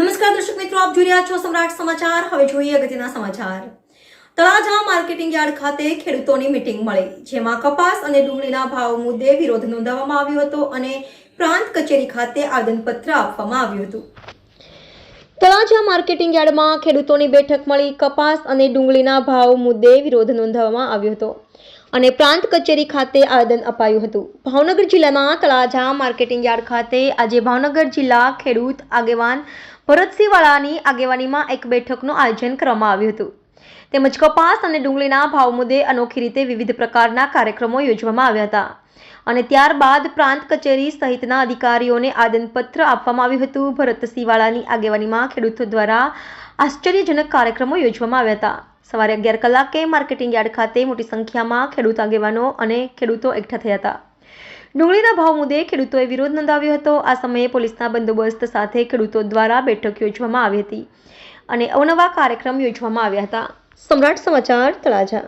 નમસ્કાર દર્શક મિત્રો, આપ જોઈ રહ્યા છો સમ્રાટ સમાચાર. હવે જોઈએ અગત્યના સમાચાર. તળાજા માર્કેટિંગ યાર્ડ ખાતે ખેડૂતોની મિટિંગ મળી, જેમાં કપાસ અને ડુંગળીના ભાવ મુદ્દે વિરોધ નોંધાવવામાં આવ્યો હતો અને પ્રાંત કચેરી ખાતે આવેદનપત્ર આપવામાં આવ્યું હતું. તળાજા માર્કેટિંગ યાર્ડમાં ખેડૂતોની બેઠક મળી, કપાસ અને ડુંગળીના ભાવ મુદ્દે વિરોધ નોંધાવવામાં આવ્યો હતો અને પ્રાંત કચેરી ખાતે આવેદન અપાયું હતું. ભાવનગર જિલ્લાના તળાજા માર્કેટિંગ યાર્ડ ખાતે આજે ભાવનગર જિલ્લા ખેડૂત આગેવાન ભરતસિંહ વાળાની આગેવાનીમાં એક બેઠકનું આયોજન કરવામાં આવ્યું હતું. તેમજ કપાસ અને ડુંગળીના ભાવ મુદ્દે અનોખી રીતે વિવિધ પ્રકારના કાર્યક્રમો યોજવામાં આવ્યા હતા. અને ત્યારબાદ પ્રાંત કચેરી સહિતના અધિકારીઓને આદનપત્ર આપવામાં આવ્યું હતું. ભરતસિંહવાળાની આગેવાનીમાં ખેડૂતો દ્વારા આશ્ચર્યજનક કાર્યક્રમો યોજવામાં આવ્યા હતા. સવારે અગિયાર કલાકે માર્કેટિંગ યાર્ડ ખાતે મોટી સંખ્યામાં ખેડૂત આગેવાનો અને ખેડૂતો એકઠા થયા હતા. ડુંગળીના ભાવ મુદ્દે ખેડૂતોએ વિરોધ નોંધાવ્યો હતો. આ સમયે પોલીસના બંદોબસ્ત સાથે ખેડૂતો દ્વારા બેઠક યોજવામાં આવી હતી અને અવનવા કાર્યક્રમ યોજવામાં આવ્યા હતા. સમ્રાટ સમાચાર તળાજા.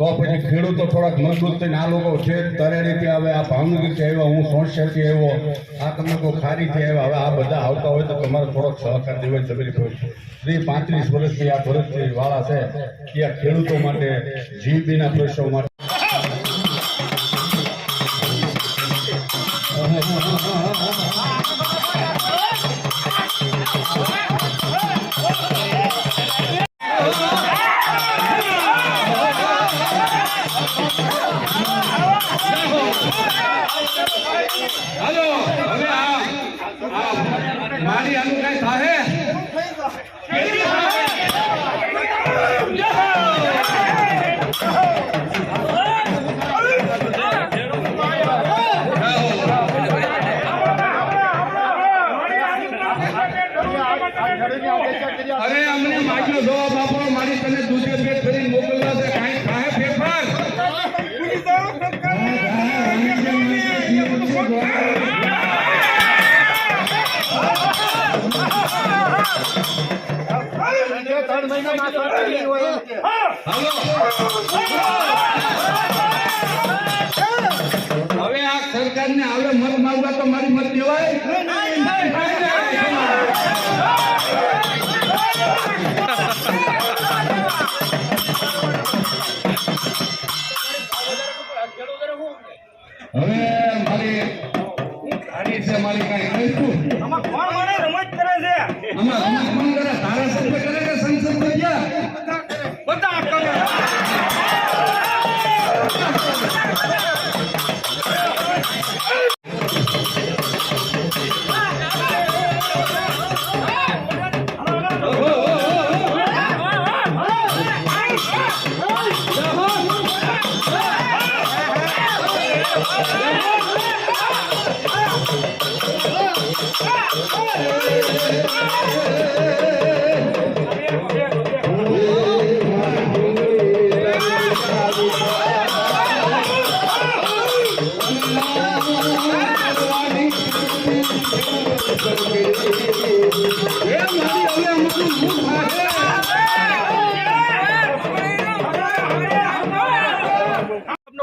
તો પછી ખેડૂતો થોડાક મજબૂત થઈને આ લોકો છે તરેડીથી આવે આ ભાવનગરથી આવ્યા, હું સોંસેરથી આવ્યો, આ તમે કોઈ ખારીથી આવ્યા, હવે આ બધા આવતા હોય તો તમારે થોડોક સહકાર દેવા જબરી પડશે ત્રીસ પાંત્રીસ વર્ષથી આ ભરતભાઈ વાળા છે એ ખેડૂતો માટે, જીબીના પ્રશ્નો માટે હવે આ સરકારને આવડે મત મારવા તો મારી મત દેવાય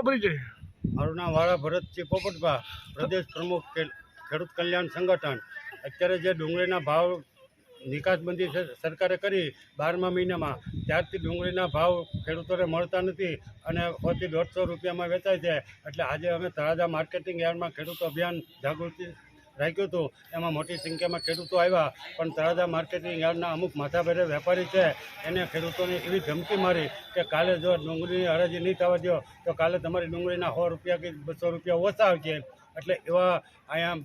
મારી નામ વાળા ભરતસિંહ પોપટભા, પ્રદેશ પ્રમુખ ખેડૂત કલ્યાણ સંગઠન. અત્યારે જે ડુંગળીના ભાવ નિકાસબંધી સરકારે કરી બારમા મહિનામાં, ત્યારથી ડુંગળીના ભાવ ખેડૂતોને મળતા નથી અને સોથી દોઢસો રૂપિયામાં વેચાય છે. એટલે આજે અમે તળાજા માર્કેટિંગ યાર્ડમાં ખેડૂત અભિયાન જાગૃતિ રાખ્યું હતું એમાં મોટી સંખ્યામાં ખેડૂતો આવ્યા. પણ તળાજા માર્કેટિંગ યાર્ડના અમુક માથાભેરે વેપારી છે, એને ખેડૂતોને એવી ધમકી મારી કે કાલે જો ડુંગળીની હરાજી નહીં થવા દો તો કાલે તમારી ડુંગળીના સો રૂપિયા કે બસો રૂપિયા ઓછા આવશે એટલે એવા અહીંયા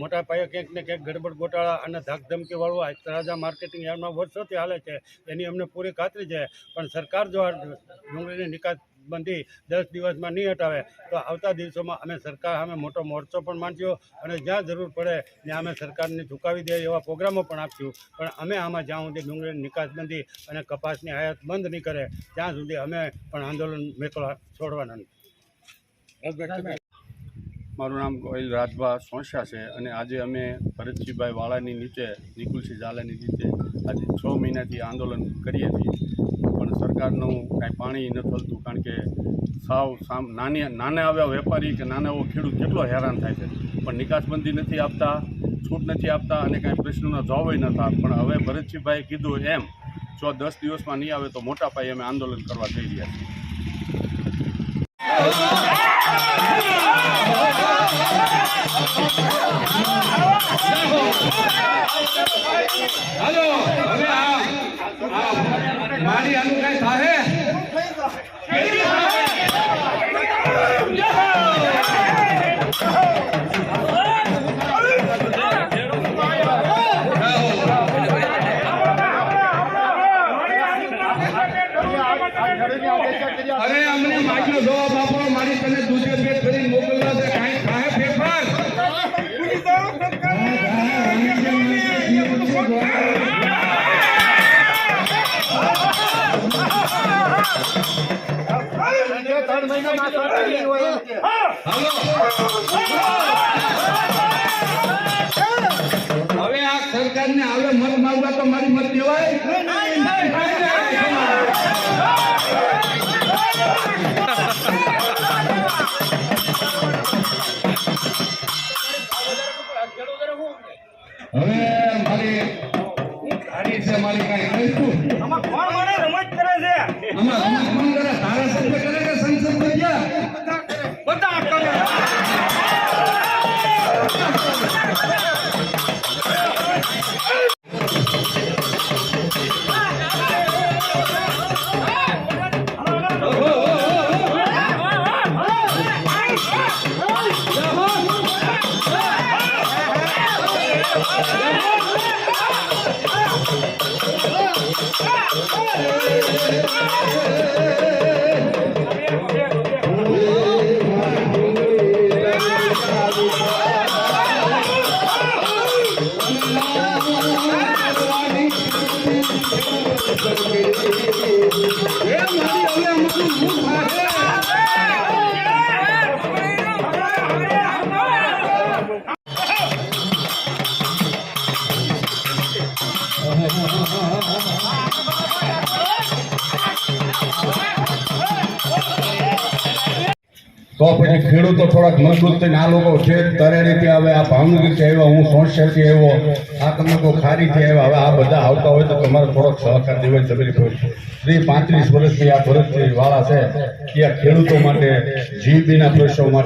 મોટા પાયે ક્યાંક ને ક્યાંક ગડબડ ગોટાળા અને ધાકધમકીવાળું આ તળાજા માર્કેટિંગ યાર્ડમાં વર્ષોથી હાલે છે. એની અમને પૂરી ખાતરી છે. પણ સરકાર જો આ ડુંગળીની નિકાસ બંધી દસ દિવસમાં નહીં હટાવે, તો આવતા દિવસોમાં અમે સરકાર સામે મોટો મોરચો પણ માંડ્યો અને જ્યાં જરૂર પડે ત્યાં અમે સરકારને ઝુકાવી દે એવા પ્રોગ્રામો પણ આપશું પણ અમે આમાં જ્યાં સુધી ડુંગળીની નિકાસબંધી અને કપાસની આયાત બંધ નહીં કરે, ત્યાં સુધી અમે પણ આંદોલન મેકવા છોડવાના નથી. મારું નામ ગોયલ રાજભા સોંસા છે અને આજે અમે ભરતસિંહભાઈ વાળાની નીચે, નિકુલસિંહ ઝાલાની નીચે આજે છ મહિનાથી આંદોલન કરીએ છીએ. પણ સરકારનું કાંઈ પાણી નથી હલતું કારણ કે સાવ સામ નાની, નાના આવ્યા વેપારી કે નાના એવો ખેડૂત કેટલો હેરાન થાય છે. પણ નિકાસબંધી નથી આપતા, છૂટ નથી આપતા અને કાંઈ પ્રશ્નોના જવાબય નથી પણ હવે ભરતસિંહભાઈએ કીધું એમ, જો દસ દિવસમાં નહીં આવે તો મોટા પાયે અમે આંદોલન કરવા જઈ રહ્યા છીએ. માછલો જવાબ આપો મારી તને દૂધે બે ફરી મોકલવા છે કાંઈ થાય ફેરફાર? હવે આ સરકારને આવે મત માંગવા તો મારી મત તો પછી ખેડૂતો થોડાક મજબૂત થઈને આ લોકો છે તરેડીથી આવે, આ ભાવનગરથી આવ્યા, હું સોંસેરથી આવ્યો, આ તમે કોઈ ખારીથી આવ્યા, હવે આ બધા આવતા હોય તો તમારે થોડોક સહકાર દેવા જરૂરી પડશે ત્રીસ પાંત્રીસ વર્ષથી આ ભરતભાઈ વાળા છે, એ ખેડૂતો માટે, જીબીના પ્રશ્નો માટે